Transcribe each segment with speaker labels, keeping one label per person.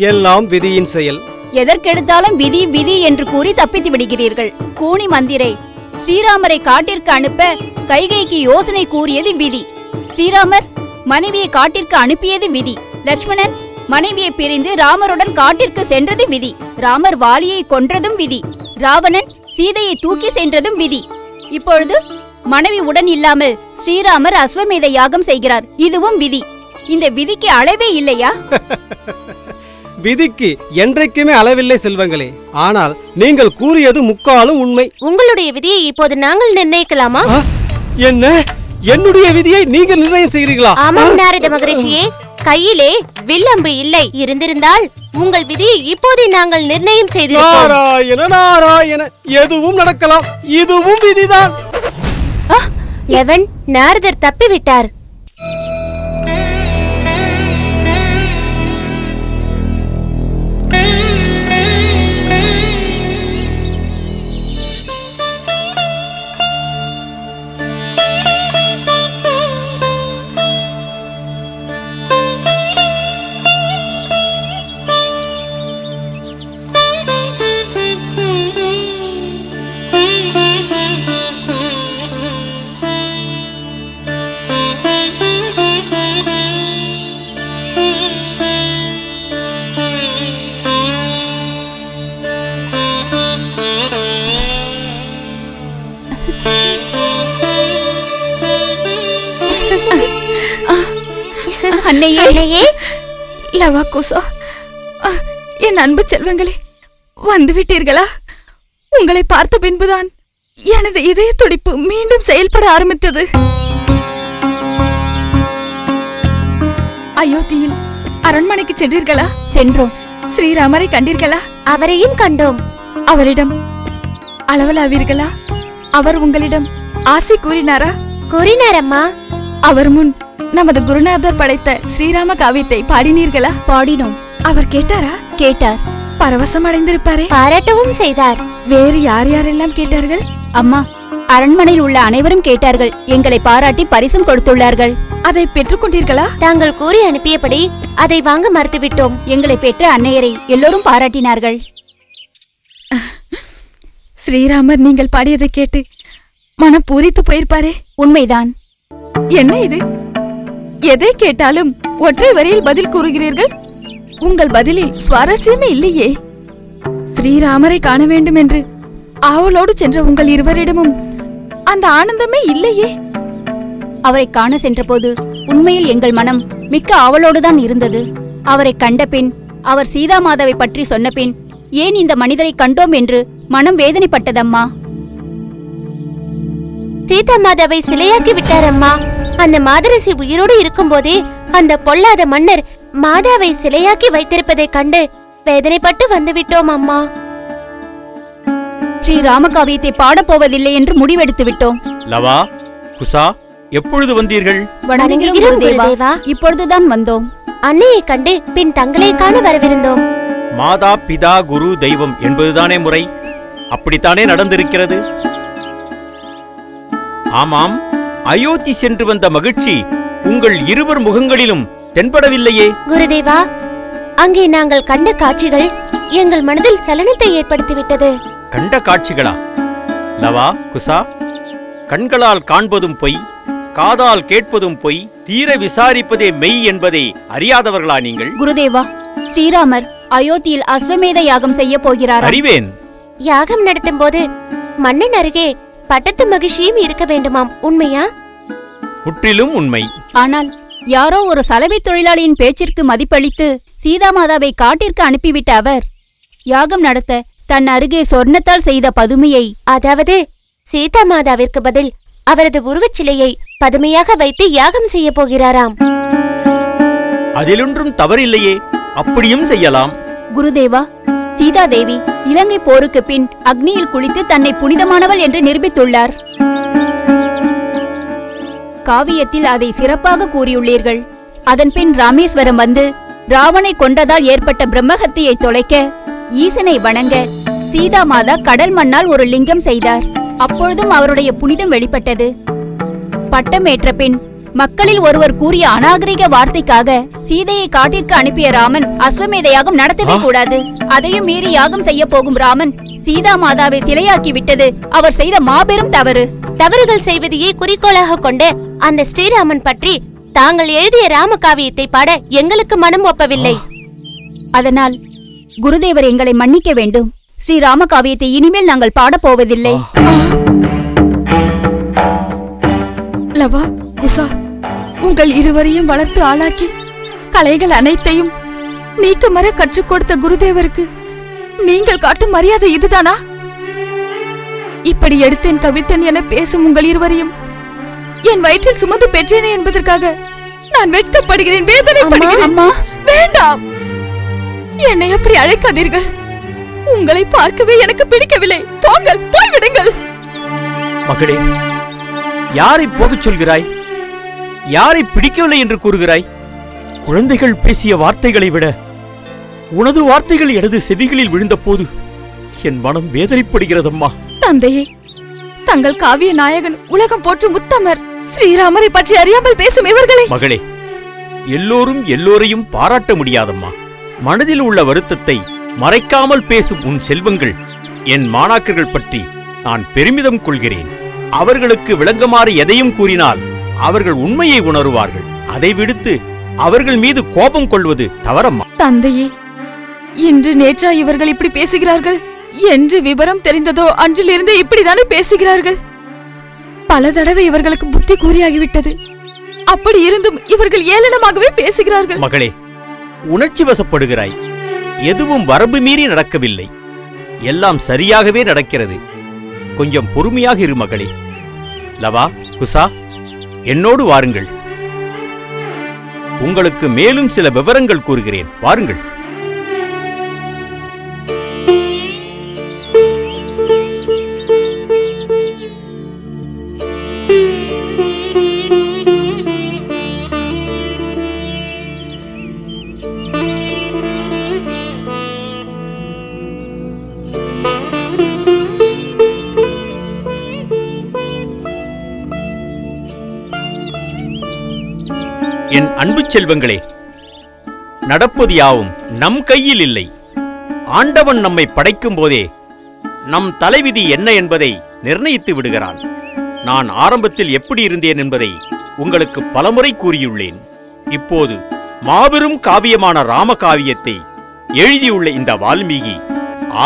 Speaker 1: எல்லாம் விதியின் செயல்.
Speaker 2: எதற்கெடுத்தாலும் விதி விதி என்று கூறி தப்பித்து விடுகிறீர்கள். கூனி மந்திரை ஸ்ரீராமரை காட்டிற்கு அனுப்ப கைகைக்கு யோசனை கூறியது விதி. ஸ்ரீராமர் மனைவியை காட்டிற்கு அனுப்பியது விதி. லட்சுமணன் மனைவியை பிரிந்து ராமருடன் காட்டிற்கு சென்றது விதி. ராமர் வாலியை கொன்றதும் விதி. ராவணன் சீதையை தூக்கி சென்றதும் விதி. இப்பொழுது மனைவி உடன் இல்லாமல் ஸ்ரீராமர் அஸ்வமேத யாகம் செய்கிறார். இதுவும் விதி. இந்த விதிக்கு அளவே இல்லையா?
Speaker 1: விதிக்கு என்றைக்குமே அளவில்லை செல்வங்களே. ஆனால் நீங்கள் கூறியது முக்காலும் உண்மை.
Speaker 3: உங்களுடைய விதியை இப்போது நாங்கள் நிர்ணயிக்கலாமா?
Speaker 1: என்ன? என்னுடைய விதியை நீங்கள் நிர்ணயம் செய்கிறீர்களா?
Speaker 3: ஆமாம் நாரத மகரிஷியே. கையிலே வில்லம்பு இல்லை. இருந்திருந்தால் உங்கள் விதியை இப்போதே நாங்கள் நிர்ணயம் செய்திருப்போம்.
Speaker 1: நாராயண நாராயண எதுவும் நடக்கலாம். இதுவும் விதிதான்.
Speaker 3: எவன்? நாரதர் தப்பிவிட்டார்.
Speaker 4: லவா குசா. என் அன்பு செல்வங்களே வந்து விட்டீர்களா உங்களை பார்த்த பின்புதான் எனது இதய துடிப்பு மீண்டும் செயல்பட ஆரம்பித்தது. அயோத்தியில் அரண்மனைக்கு சென்றீர்களா?
Speaker 2: சென்றோம்.
Speaker 4: ஸ்ரீராமரை கண்டீர்களா?
Speaker 3: அவரையும் கண்டோம்.
Speaker 4: அவரிடம் அளவலாவீர்களா? அவர் உங்களிடம் ஆசை கூறினாரா?
Speaker 3: கூறினார் அம்மா
Speaker 4: அவர் முன் நமது குருநாதர் படைத்த ஸ்ரீராம காவியத்தை பாடினீர்களா?
Speaker 2: பாடினோம்.
Speaker 4: அவர் கேட்டாரா?
Speaker 2: கேட்டார்.
Speaker 4: பரவசம் அடைந்திருப்பாரே.
Speaker 3: பாராட்டவும் செய்தார்.
Speaker 4: வேறு யார் யாரெல்லாம் கேட்டார்கள்?
Speaker 2: அம்மா அரண்மனையில் உள்ள அனைவரும் கேட்டார்கள். எங்களை பாராட்டி பரிசும் கொடுத்துள்ளார்கள்.
Speaker 4: அதை பெற்றுக்கொண்டீர்களா
Speaker 3: தாங்கள் கூறி அனுப்பியபடி அதை வாங்க மறுத்துவிட்டோம்.
Speaker 2: எங்களை பெற்ற அன்னையரை எல்லோரும் பாராட்டினார்கள்.
Speaker 4: ஸ்ரீராமர் நீங்கள் பாடியதை கேட்டு மனம் பூரித்து போயிருப்பாரே.
Speaker 2: உண்மைதான்.
Speaker 4: என்ன இது? எதை கேட்டாலும் ஒற்றை வரியில் பதில் கூறுகிறீர்கள்? உங்கள் பதிலில் சுவாரஸ்யமே இல்லையே. ஸ்ரீராமரை காண வேண்டும் என்று ஆவலோடு சென்ற உங்கள் இருவரிடமும் அந்த ஆனந்தமே இல்லையே.
Speaker 2: அவரை காண சென்றபோது உண்மையில் எங்கள் மனம் மிக்க ஆவலோடுதான் இருந்தது. அவரை கண்ட பின் அவர் சீதா மாதாவை பற்றி சொன்ன பின் ஏன் இந்த மனிதரை கண்டோம்? என்று மனம் வேதனைப்பட்டதம்மா.
Speaker 3: சீதா மாதாவை சிலையாக்கி விட்டாரம்மா. அந்த மாதரசி உயிரோடு இருக்கும்போதே அந்த பொல்லாத மன்னர் மாதாவை சிலையாக்கி வைத்திருப்பதைக் கண்டு வேதனைப்பட்டு வந்துவிட்டோம் அம்மா.
Speaker 2: ஸ்ரீ ராமகாவியத்தை பாடப்போவதில்லை என்று முடிவெடுத்து விட்டோம்.
Speaker 5: லவா குசா எப்பொழுது வந்தீர்கள்?
Speaker 2: வணங்குகிறோம் குருதேவா. இப்பொழுதுதான் வந்தோம்.
Speaker 3: அன்னையை கண்டு பின் தங்களை காண வரவிருந்தோம்.
Speaker 5: மாதா பிதா குரு தெய்வம் என்பதுதானே முறை. அப்படித்தானே நடந்திருக்கிறது? ஆமாம் அயோத்தி சென்று வந்த மகிழ்ச்சி உங்கள் இருவர் முகங்களிலும் தென்படவில்லையே.
Speaker 3: குருதேவா அங்கே நாங்கள் கண்ட காட்சிகள் எங்கள் மனதில் சலனத்தை ஏற்படுத்திவிட்டது.
Speaker 5: கண்ட காட்சிகளா? லவா குசா கண்களால் காண்பதும் பொய் காதால் கேட்பதும் பொய் தீர விசாரிப்பதே மெய் என்பதை அறியாதவர்களா நீங்கள்?
Speaker 2: குருதேவா ஸ்ரீராமர் அயோத்தியில் அஸ்வமேத யாகம் செய்ய போகிறாராம்
Speaker 5: அறிவேன்.
Speaker 3: யாகம் நடத்தும் போது மன்னன் அருகே பட்டத்து மகிழ்ச்சியும் இருக்க வேண்டுமாம். உண்மையா?
Speaker 5: முற்றிலும் உண்மை.
Speaker 2: ஆனால் யாரோ ஒரு சலவை தொழிலாளியின் பேச்சிற்கு மதிப்பளித்து சீதாமாதாவை காட்டிற்கு அனுப்பிவிட்ட அவர் யாகம் நடத்த தன் அருகே சொர்ணத்தால் செய்த பதுமையை
Speaker 3: அதாவது சீதா மாதாவிற்கு பதில் அவரது உருவச் சிலையை பதுமையாக வைத்து யாகம் செய்ய போகிறாராம்.
Speaker 5: அதிலொன்றும் தவறில்லையே அப்படியும் செய்யலாம்.
Speaker 2: குருதேவா சீதாதேவி இலங்கை போருக்கு பின் அக்னியில் குளித்து தன்னை புனிதமானவள் என்று நிரூபித்துள்ளார். காவியத்தில் அதை சிறப்பாக கூறியுள்ளீர்கள். அதன்பின் ராமேஸ்வரம் வந்து ராவனை கொன்றதால் ஏற்பட்ட பிரம்மஹத்தியை தொலைக்க ஈசனை வணங்க சீதா மாதா கடல் மண்ணால் ஒரு லிங்கம் செய்தார். அப்பொழுதும் அவருடைய புனிதம் வெளிப்பட்டது. பட்டமேற்ற பின் மக்களில் ஒருவர் கூறிய அநாகரிக வார்த்தைக்காக சீதையை காட்டிற்கு அனுப்பிய ராமன் அஸ்வமேத யாகம் நடத்தவே கூடாது. அதையும் மீறி யாகம் செய்ய போகும் ராமன் சீதா மாதாவை சிலையாக்கி விட்டது. அவர் செய்த மாபெரும் தவறு.
Speaker 3: தவறுகள் செய்வதையே குறிக்கோளாக கொண்டு அந்த ஸ்ரீராமன் பற்றி தாங்கள் எழுதிய ராமகாவியத்தை பாட எங்களுக்கு மனம் ஒப்பவில்லை.
Speaker 2: அதனால் குருதேவர் எங்களை மன்னிக்க வேண்டும். ஸ்ரீ ராமகாவியத்தை இனிமேல் நாங்கள் பாடப் போவதில்லை.
Speaker 4: லவா குசா உங்கள் இருவரையும் வளர்த்து ஆளாக்கி கலைகள் அனைத்தையும் நீக்கமர கற்றுக் கொடுத்த குருதேவருக்கு நீங்கள் காட்டும் மரியாதை இதுதானா? இப்படி எடுத்தேன் கவித்தேன் என பேசும் உங்கள் இருவரையும் என் வயிற்றில் சுமந்து பெற்றேனே என்பதற்காக நான் வெட்கப்படுகிறேன் வேதனைப்படுகிறேன்.
Speaker 2: அம்மா.
Speaker 4: வேண்டாம். என்னை அப்படி அழைக்காதீர்கள். உங்களை பார்க்கவே எனக்கு பிடிக்கவில்லை. போங்கள் போய்விடுங்கள்.
Speaker 5: மகளே யாரை போகச் சொல்கிறாய்? யாரை பிடிக்கவில்லை என்று கூறுகிறாய்? குழந்தைகள் பேசிய வார்த்தைகளை விட உனது வார்த்தைகள் எனது செவிகளில் விழுந்தபோது என் மனம் வேதனைப்படுகிறதம்மா.
Speaker 4: தந்தையே தங்கள் காவிய நாயகன் உலகம் போற்றும் உத்தமர் ஸ்ரீராமரை பற்றி அறியாமல் பேசும் இவர்களை.
Speaker 5: மகளே எல்லோரும் எல்லோரையும் பாராட்ட முடியாதம்மா. மனதில் உள்ள வருத்தத்தை மறைக்காமல் பேசும் உன் செல்வங்கள் என் மாணாக்கர்கள் பற்றி நான் பெருமிதம் கொள்கிறேன். அவர்களுக்கு விளங்குமாறு எதையும் கூறினால் அவர்கள் உண்மையை உணருவார்கள். அதை விடுத்து அவர்கள் மீது கோபம் கொள்வது தவறம்மா.
Speaker 4: தந்தையே இன்று நேற்றா இவர்கள் இப்படி பேசுகிறார்கள். என்று விவரம் தெரிந்ததோ அன்றிலிருந்து இப்படிதானே பேசுகிறார்கள். பல தடவை இவர்களுக்கு புத்தி கூறியாகிவிட்டது. அப்படி இருந்தும் இவர்கள் ஏளனமாகவே பேசுகிறார்கள்.
Speaker 5: மகளே உணர்ச்சி வசப்படுகிறாய். எதுவும் வரம்பு மீறி நடக்கவில்லை. எல்லாம் சரியாகவே நடக்கிறது. கொஞ்சம் பொறுமையாக இரு மகளே. லவா குசா என்னோடு வாருங்கள். உங்களுக்கு மேலும் சில விவரங்கள் கூறுகிறேன். வாருங்கள். என் அன்பு செல்வங்களே நடப்பது யாவும் நம் கையில் இல்லை. ஆண்டவன் நம்மை படைக்கும் போதே நம் தலைவிதி என்ன என்பதை நிர்ணயித்து விடுகிறான். நான் ஆரம்பத்தில் எப்படி இருந்தேன் என்பதை உங்களுக்கு பலமுறை கூறியுள்ளேன். இப்போது மாபெரும் காவியமான ராமகாவியத்தை எழுதியுள்ள இந்த வால்மீகி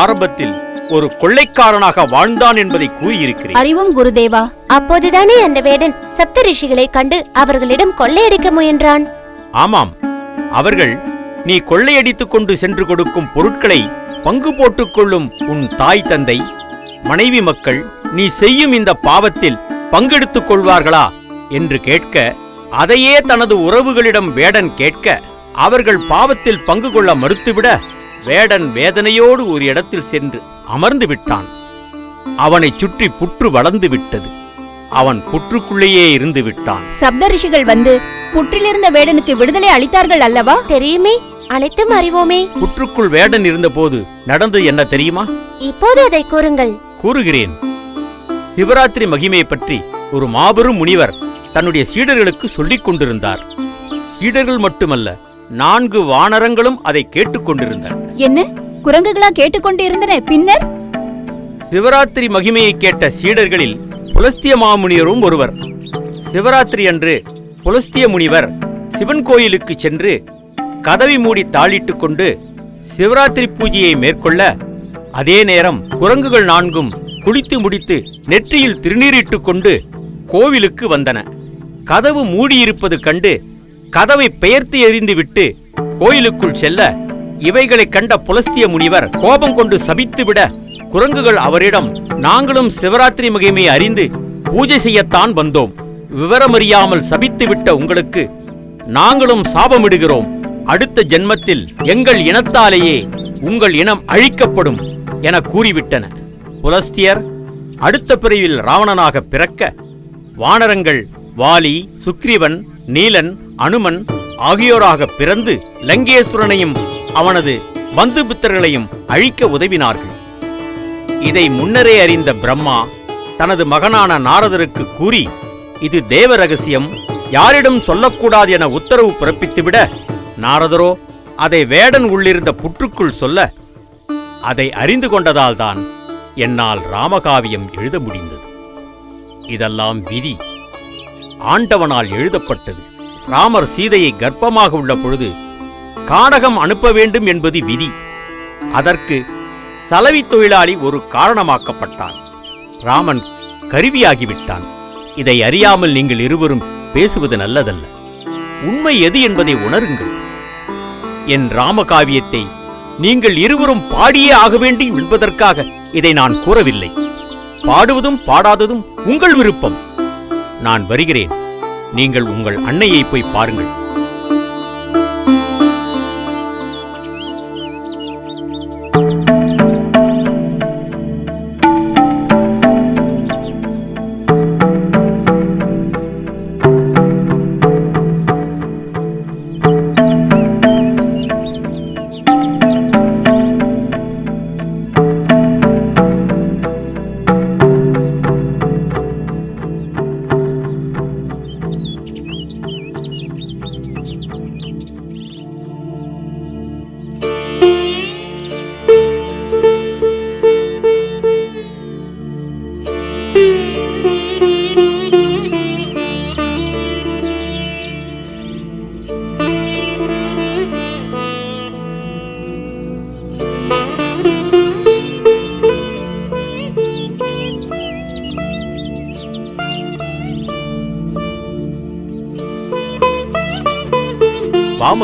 Speaker 5: ஆரம்பத்தில் ஒரு கொள்ளைக்காரனாக வாழ்ந்தான் என்பதை கூறியிருக்கிறேன்.
Speaker 2: அறிவும் குருதேவா.
Speaker 3: அப்போதுதானே அந்த வேடன் சப்த ரிஷிகளை கண்டு அவர்களிடம் கொள்ளையடிக்க முயன்றான்.
Speaker 5: ஆமாம். அவர்கள் நீ கொள்ளையடித்துக் கொண்டு சென்று கொடுக்கும் பொருட்களை பங்கு போட்டுக் கொள்ளும் உன் தாய் தந்தை மனைவி மக்கள் நீ செய்யும் இந்த பாவத்தில் பங்கெடுத்துக் கொள்வார்களா? என்று கேட்க அதையே தனது உறவுகளிடம் வேடன் கேட்க அவர்கள் பாவத்தில் பங்கு கொள்ள மறுத்துவிட வேடன் வேதனையோடு ஒரு இடத்தில் சென்று அமர்ந்து விட்டான் அவனைச் சுற்றி புற்று வளர்ந்து விட்டது. அவன் புற்றுக்குள்ளேயே இருந்து விட்டான்
Speaker 2: சப்த ரிஷிகள் வந்து புற்றிலிருந்த வேடனுக்கு விடுதலை அளித்தார்கள் அல்லவா?
Speaker 3: தெரியுமே அனைத்தும் அறிவோமே.
Speaker 5: புற்றுக்குள் வேடன் இருந்தபோது நடந்தது என்ன தெரியுமா?
Speaker 3: இப்போது அதை கூறுங்கள்.
Speaker 5: கூறுகிறேன். சிவராத்திரி மகிமையை பற்றி ஒரு மாபெரும் முனிவர் தன்னுடைய சீடர்களுக்கு சொல்லிக் கொண்டிருந்தார். சீடர்கள் மட்டுமல்ல நான்கு வானரங்களும் அதை கேட்டுக்கொண்டிருந்தனர்
Speaker 2: என்ன? குரங்குகளா கேட்டுக்கொண்டு இருந்தன பின்னர்
Speaker 5: சிவராத்திரி மகிமையை கேட்ட சீடர்களில் புலஸ்திய மாமுனிவரும் ஒருவர். சிவராத்திரி அன்று புலஸ்திய முனிவர் சிவன் கோயிலுக்கு சென்று கதவை மூடி தாளிட்டுக் கொண்டு சிவராத்திரி பூஜையை மேற்கொள்ள அதே நேரம் குரங்குகள் நான்கும் குளித்து முடித்து நெற்றியில் திருநீரிட்டுக் கொண்டு கோவிலுக்கு வந்தன. கதவு மூடியிருப்பது கண்டு கதவை பெயர்த்து எறிந்துவிட்டு கோயிலுக்குள் செல்ல இவைகளைக் கண்ட புலஸ்திய முனிவர் கோபம் கொண்டு சபித்துவிட குரங்குகள் அவரிடம் நாங்களும் சிவராத்திரி மகிமையை அறிந்து பூஜை செய்யத்தான் வந்தோம். விவரமறியாமல் சபித்துவிட்ட உங்களுக்கு நாங்களும் சாபமிடுகிறோம். அடுத்த ஜென்மத்தில் எங்கள் இனத்தாலேயே உங்கள் இனம் அழிக்கப்படும் என கூறிவிட்டன. புலஸ்தியர் அடுத்த பிரிவில் ராவணனாக பிறக்க வானரங்கள் வாலி சுக்ரீவன் நீலன் அனுமன் ஆகியோராக பிறந்து லங்கேஸ்வரனையும் அவனது பந்துபித்தர்களையும் அழிக்க உதவினார்கள். இதை முன்னரே அறிந்த பிரம்மா தனது மகனான நாரதருக்கு கூறி இது தேவ ரகசியம் யாரிடம் சொல்லக்கூடாது என உத்தரவு பிறப்பித்துவிட நாரதரோ அதை வேடன் உள்ளிருந்த புற்றுக்குள் சொல்ல அதை அறிந்து கொண்டதால்தான் என்னால் ராமகாவியம் எழுத முடிந்தது. இதெல்லாம் விதி. ஆண்டவனால் எழுதப்பட்டது. ராமர் சீதையை கர்ப்பமாக உள்ள பொழுது காடகம் அனுப்ப வேண்டும் என்பது விதி. அதற்கு சலவி தொழிலாளி ஒரு காரணமாக்கப்பட்டான். ராமன் கருவியாகிவிட்டான். இதை அறியாமல் நீங்கள் இருவரும் பேசுவது நல்லதல்ல. உண்மை எது என்பதை உணருங்கள். என் ராமகாவியத்தை நீங்கள் இருவரும் பாடியே ஆக வேண்டி என்பதற்காக இதை நான் கூறவில்லை. பாடுவதும் பாடாததும் உங்கள் விருப்பம். நான் வருகிறேன். நீங்கள் உங்கள் அன்னையை போய் பாருங்கள்.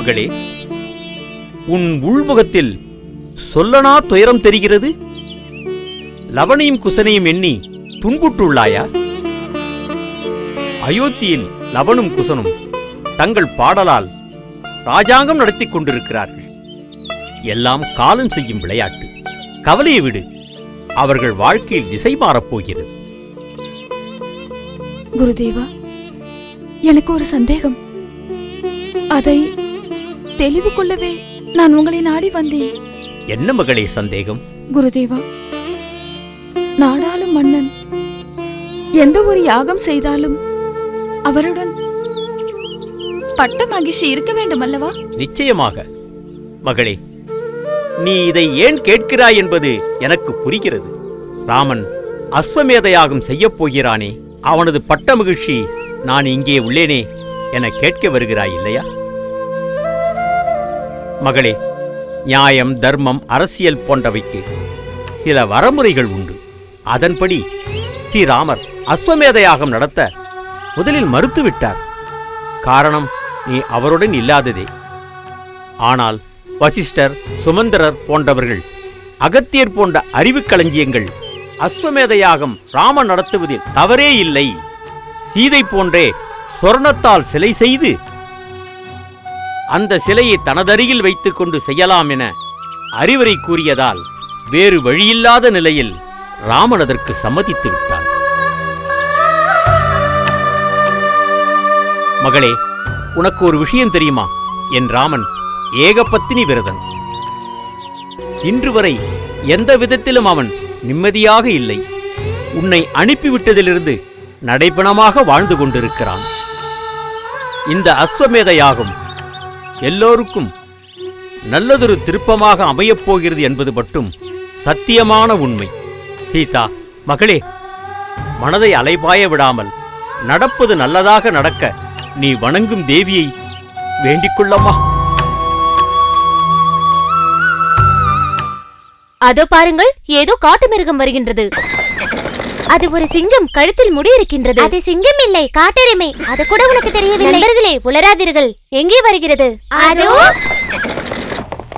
Speaker 5: மகளே உன் உள்முகத்தில் சொல்லனா துயரம் தெரிகிறது? லவனையும் குசனையும் எண்ணி துன்புற்றுள்ளாயா? அயோத்தியில் லவனும் குசனும் தங்கள் பாடலால் ராஜாங்கம் நடத்தி கொண்டிருக்கிறார்கள். எல்லாம் காலம் செய்யும் விளையாட்டு. கவலையை விடு அவர்கள் வாழ்க்கையில் திசை மாறப்போகிறது
Speaker 4: குருதேவா எனக்கு ஒரு சந்தேகம். அதை தெளிவு கொள்ளவே நான் உங்களை நாடி வந்தேன்.
Speaker 5: என்ன மகளே சந்தேகம்?
Speaker 4: குருதேவா நாடாளும் மன்னன். எந்த ஒரு யாகம் செய்தாலும் அவருடன் பட்ட மகிழ்ச்சி இருக்க வேண்டும் அல்லவா
Speaker 5: நிச்சயமாக. மகளே நீ இதை ஏன் கேட்கிறாய் என்பது எனக்கு புரிகிறது. ராமன் அஸ்வமேத யாகம் செய்யப் போகிறானே அவனது பட்ட மகிழ்ச்சி நான் இங்கே உள்ளேனே என கேட்க வருகிறாய் இல்லையா? மகளே நியாயம் தர்மம் அரசியல் போன்றவைக்கு சில வரமுறைகள் உண்டு. அதன்படி ஸ்ரீராமர் அஸ்வமேத யாகம் நடத்த முதலில் மறுத்துவிட்டார். காரணம் நீ அவருடன் இல்லாததே. ஆனால் வசிஷ்டர் சுமந்திரர் போன்றவர்கள் அகத்தியர் போன்ற அறிவுக் களஞ்சியங்கள் அஸ்வமேத யாகம் ராமன் நடத்துவதில் தவறே இல்லை. சீதை போன்றே சொர்ணத்தால் சிலை செய்து அந்த சிலையை தனதருகில் வைத்துக் கொண்டு செய்யலாம் என அறிவுரை கூறியதால் வேறு வழியில்லாத நிலையில் ராமன் அதற்கு சம்மதித்து விட்டான். மகளே உனக்கு ஒரு விஷயம் தெரியுமா? என் ராமன் ஏகபத்தினி விரதன். இன்று வரை எந்த விதத்திலும் அவன் நிம்மதியாக இல்லை. உன்னை அனுப்பிவிட்டதிலிருந்து நடைபணமாக வாழ்ந்து கொண்டிருக்கிறான். இந்த அஸ்வமேத யாகம் எல்லோருக்கும் நல்லதொரு திருப்பமாக அமையப் போகிறது என்பது மட்டும் சத்தியமான உண்மை. சீதா மகளே மனதை அலைபாய விடாமல் நடப்பது நல்லதாக நடக்க நீ வணங்கும் தேவியை வேண்டிக் கொள்ளம்மா.
Speaker 3: அதோ பாருங்கள் ஏதோ காட்டு மிருகம் வருகின்றது. அது ஒரு சிங்கம் கழுத்தில் முடி இருக்கின்றது அது சிங்கம் இல்லை காட்டெருமை. அது கூட உனக்கு தெரியவில்லை. நண்பர்களே உளராதீர்கள். எங்கே வருகிறது? அதோ.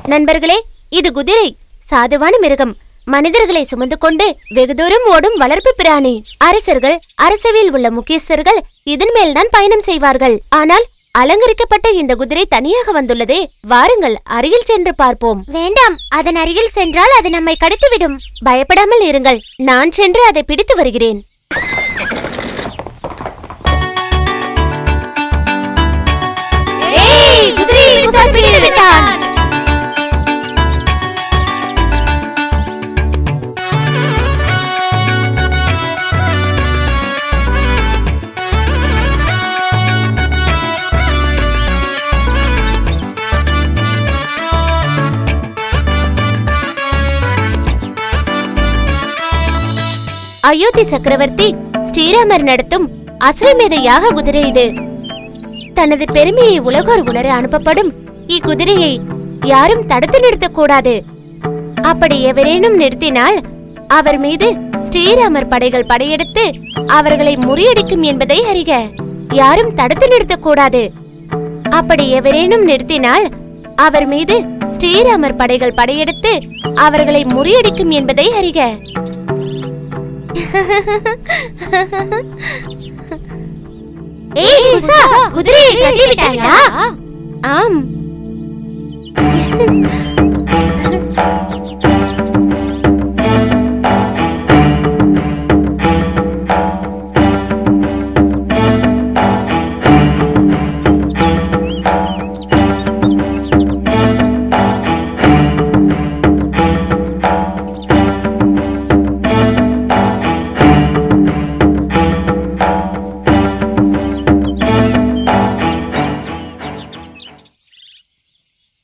Speaker 3: நண்பர்களே இது குதிரை. சாதுவான மிருகம். மனிதர்களை சுமந்து கொண்டு வெகு தூரம் ஓடும் வளர்ப்பு பிராணி. அரசர்கள் அரசவையில் உள்ள முக்கியஸ்தர்கள் இதன் மேல்தான் பயணம் செய்வார்கள். ஆனால் அலங்கரிக்கப்பட்ட இந்த குதிரை தனியாக வந்துள்ளதே. வாருங்கள் அருகில் சென்று பார்ப்போம். வேண்டாம் அதன் அருகில் சென்றால் அது நம்மை கடத்திவிடும். பயப்படாமல் இருங்கள் நான் சென்று அதை பிடித்து வருகிறேன். அயோத்தி சக்கரவர்த்தி ஸ்ரீராமர் நடத்தும் அஸ்வமேத யாக குதிரை இது தனது பெருமையை உலகோர் உணர அனுப்பப்படும் இக்குதிரையை யாரும் தடுத்து நிறுத்தக்கூடாது. அப்படி எவரேனும் நிறுத்தினால் அவர் மீது ஸ்ரீராமர் படைகள் படையெடுத்து அவர்களை முறியடிக்கும் என்பதை அறிக. யாரும் தடுத்து நிறுத்தக்கூடாது. அப்படி எவரேனும் நிறுத்தினால் அவர் மீது ஸ்ரீராமர் படைகள் படையெடுத்து அவர்களை முறியடிக்கும் என்பதை அறிக. ஏய் குசா குதிரையை கட்டி விட்டாயா ஆம்.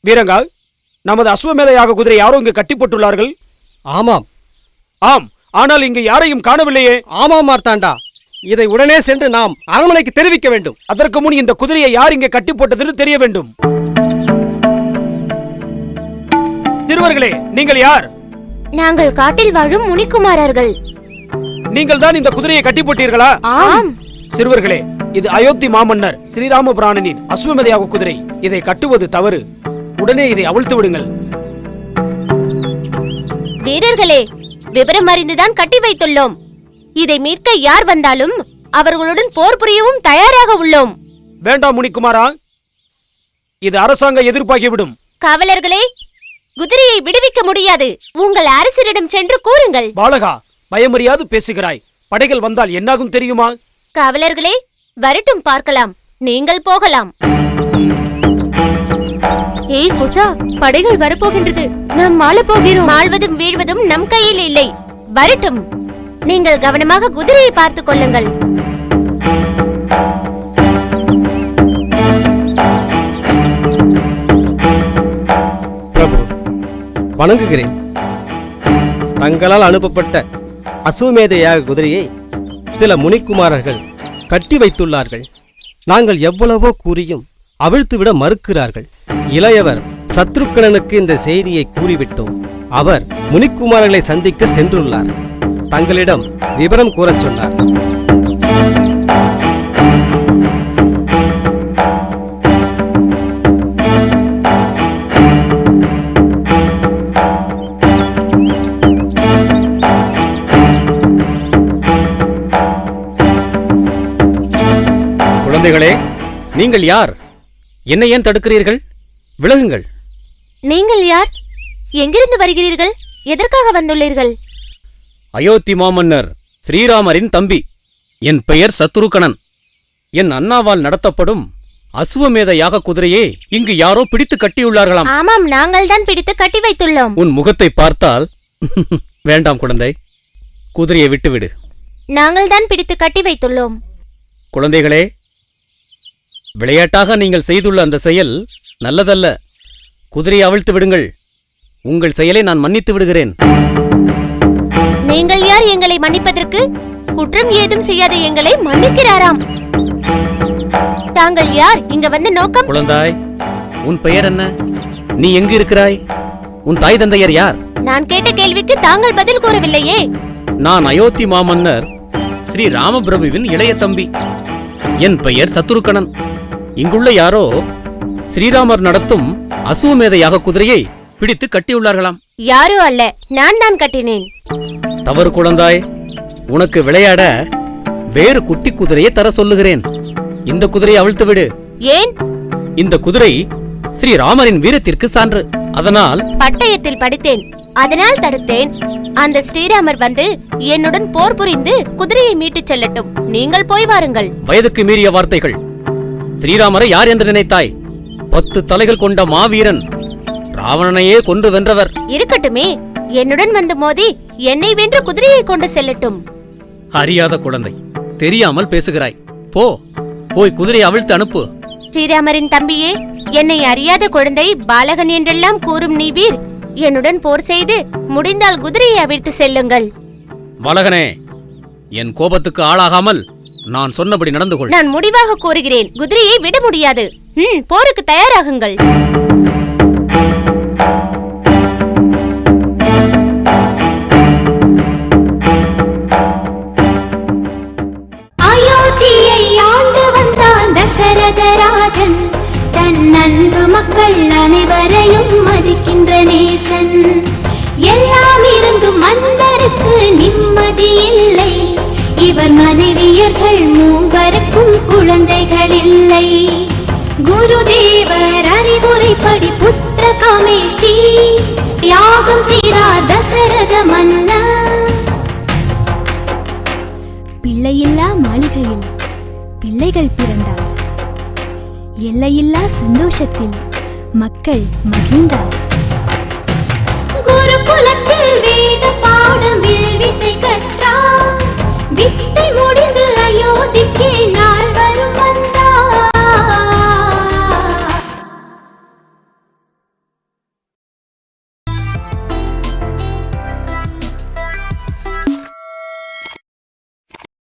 Speaker 6: வீரங்கா நமது அஸ்வமேத யாக குதிரை யாரோ இங்கு கட்டி போட்டுள்ளார்கள்
Speaker 1: ஆமாம்.
Speaker 6: ஆம் ஆனால் இங்கு யாரையும் காணவில்லையே?
Speaker 1: ஆமாம் மார்த்தாண்டா. இதை உடனே சென்று நாம் அரண்மனைக்கு தெரிவிக்க வேண்டும்.
Speaker 6: அதற்கு முன் இந்த குதிரையை யார் இங்கே கட்டி போட்டதுன்னு தெரிய வேண்டும். சிறுவர்களே நீங்கள் யார்?
Speaker 3: நாங்கள் காட்டில் வாழும் முனிக்குமாரர்கள்.
Speaker 6: நீங்கள் தான் இந்த குதிரையை கட்டி போட்டீர்களா
Speaker 3: ஆம்.
Speaker 6: சிறுவர்களே இது அயோத்தி மாமன்னர் ஸ்ரீராம பிராணனின் அஸ்வமேத யாக குதிரை. இதை கட்டுவது தவறு. உடனே இதை அவிழ்த்து விடுங்கள்.
Speaker 3: வீரர்களே விவரம் அறிந்துதான் கட்டி வைத்துள்ளோம். இதை மீட்க யார் வந்தாலும் அவர்களுடன் போர் புரியவும் தயாராக உள்ளோம்.
Speaker 6: வேண்டாம் முனிக்குமாரா. இது அரசாங்க எதிர்ப்பாகிவிடும்.
Speaker 3: காவலர்களே குதிரையை விடுவிக்க முடியாது. உங்கள் அரசரிடம் சென்று கூறுங்கள்.
Speaker 6: பாலகா பயமறியாது பேசுகிறாய். படைகள் வந்தால் என்னாகும் தெரியுமா?
Speaker 3: காவலர்களே வரட்டும் பார்க்கலாம். நீங்கள் போகலாம். ஏய் குசா படைகள் வரப்போகின்றது. நாம் ஆள போகிறோம் ஆள்வதும் வீழ்வதும் நம் கையில் இல்லை. வரட்டும். நீங்கள் கவனமாக குதிரையை பார்த்துக் கொள்ளுங்கள்.
Speaker 1: பிரபு வணங்குகிறேன். தங்களால் அனுப்பப்பட்ட அசுவமேத யாக குதிரையை சில முனிக்குமாரர்கள் கட்டி வைத்துள்ளார்கள். நாங்கள் எவ்வளவோ கூறியும் அவிழ்த்துவிட மறுக்கிறார்கள். இளையவர் சத்ருக்கணனுக்கு இந்த செய்தியை கூறிவிட்டோம். அவர் முனிக்குமாரர்களை சந்திக்க சென்றுள்ளார். தங்களிடம் விவரம் கூறச் சொன்னார்.
Speaker 7: குழந்தைகளே நீங்கள் யார்? என்னை ஏன் தடுக்கிறீர்கள்? விலகுங்கள்.
Speaker 3: நீங்கள் யார்? எங்கிருந்து வருகிறீர்கள்? எதற்காக வந்துள்ளீர்கள்?
Speaker 7: அயோத்தி மாமன்னர் ஸ்ரீராமரின் தம்பி. என் பெயர் சத்ருகணன். என் அண்ணாவால் நடத்தப்படும் அசுவமேத யாக குதிரையே இங்கு யாரோ பிடித்து கட்டியுள்ளார்களாம்.
Speaker 3: ஆமாம் நாங்கள் தான் பிடித்து கட்டி வைத்துள்ளோம்.
Speaker 7: உன் முகத்தை பார்த்தால் வேண்டாம் குழந்தை. குதிரையை விட்டுவிடு.
Speaker 3: நாங்கள் தான் பிடித்து கட்டி வைத்துள்ளோம்.
Speaker 7: குழந்தைகளே விளையாட்டாக நீங்கள் செய்துள்ள அந்த செயல் நல்லதல்ல. குதிரையை அவிழ்த்து விடுங்கள். உங்கள் செயலை நான் மன்னித்து விடுகிறேன்.
Speaker 3: நீங்கள் யார் எங்களை மன்னிப்பதற்கு? குற்றம் ஏதும் செய்யாத எங்களை மன்னிக்கிறாராம். தாங்கள் யார்? இங்க வந்த நோக்கம்?
Speaker 7: குழந்தாய் உன் பெயர் என்ன? நீ எங்கு இருக்கிறாய்? உன் தாய் தந்தையர் யார்?
Speaker 3: நான் கேட்ட கேள்விக்கு தாங்கள் பதில் கூறவில்லையே.
Speaker 7: நான் அயோத்தி மாமன்னர் ஸ்ரீ ராமபிரபுவின் இளைய தம்பி. என் பெயர் சத்துருக்கணன். இங்குள்ள யாரோ ஸ்ரீராமர் நடத்தும் அசுவமேத யாக குதிரையை பிடித்து கட்டியுள்ளார்களாம்.
Speaker 3: யாரோ அல்ல நான் தான் கட்டினேன்.
Speaker 7: தவறு குழந்தாய் உனக்கு விளையாட வேறு குட்டி குதிரையை தர சொல்லுகிறேன். இந்த குதிரையை அவிழ்த்து விடு
Speaker 3: ஏன்?
Speaker 7: இந்த குதிரை ஸ்ரீராமரின் வீரத்திற்கு சான்று. அதனால்
Speaker 3: பட்டயத்தில் படித்தேன் அதனால் தடுத்தேன். அந்த ஸ்ரீராமர் வந்து என்னுடன் போர் புரிந்து குதிரையை மீட்டுச் செல்லட்டும். நீங்கள் போய் வாருங்கள்.
Speaker 7: வயதுக்கு மீறிய வார்த்தைகள். ஸ்ரீராமரை யார் என்று நினைத்தாய்? பத்து தலைகள் கொண்ட மாவீரன் ராவணனையே கொன்று வென்றவர்.
Speaker 3: இருக்கட்டுமே என்னுடன் வந்து மோதி என்னை வென்று குதிரையை கொண்டு செல்லட்டும்.
Speaker 7: அறியாத குழந்தை தெரியாமல் பேசுகிறாய். போ போய் குதிரையை அவிழ்த்து அனுப்பு.
Speaker 3: ஸ்ரீராமரின் தம்பியே என்னை அறியாத குழந்தை பாலகன் என்றெல்லாம் கூறும் நீ வீர். என்னுடன் போர் செய்து முடிந்தால் குதிரையை அவிழ்த்து செல்லுங்கள்.
Speaker 7: பாலகனே என் கோபத்துக்கு ஆளாகாமல் நான் சொன்னபடி நடந்து கொள்.
Speaker 3: நான் முடிவாக கூறுகிறேன். குதிரையை விட முடியாது. ம் போருக்கு தயாராகுங்கள்.
Speaker 8: அயோத்தியை ஆண்டு வந்தான் தசரதராஜன் தன் அன்பு மக்கள் அனைவரையும் மதிக்கின்ற நேசன். எல்லாம் இருந்தும் மன்னருக்கு நிம்மதி இல்லை. இவர் மனைவியர்கள் மூவருக்கும் குழந்தைகள் இல்லை. குருதேவர் அறிவுரைப்படி புத்திர காமேஷ்டி யாகம் செய்தார் தசரத மன்னா
Speaker 9: பிள்ளையில்லா மாளிகையில் பிள்ளைகள் பிறந்தார். எல்லையில்லா சந்தோஷத்தில் மக்கள் மகிழ்ந்தார். குருகுலத்தில் வேத பாடம் வில்வித்தை கற்றார். வித்தை முடிந்து அயோத்திக்கே நான்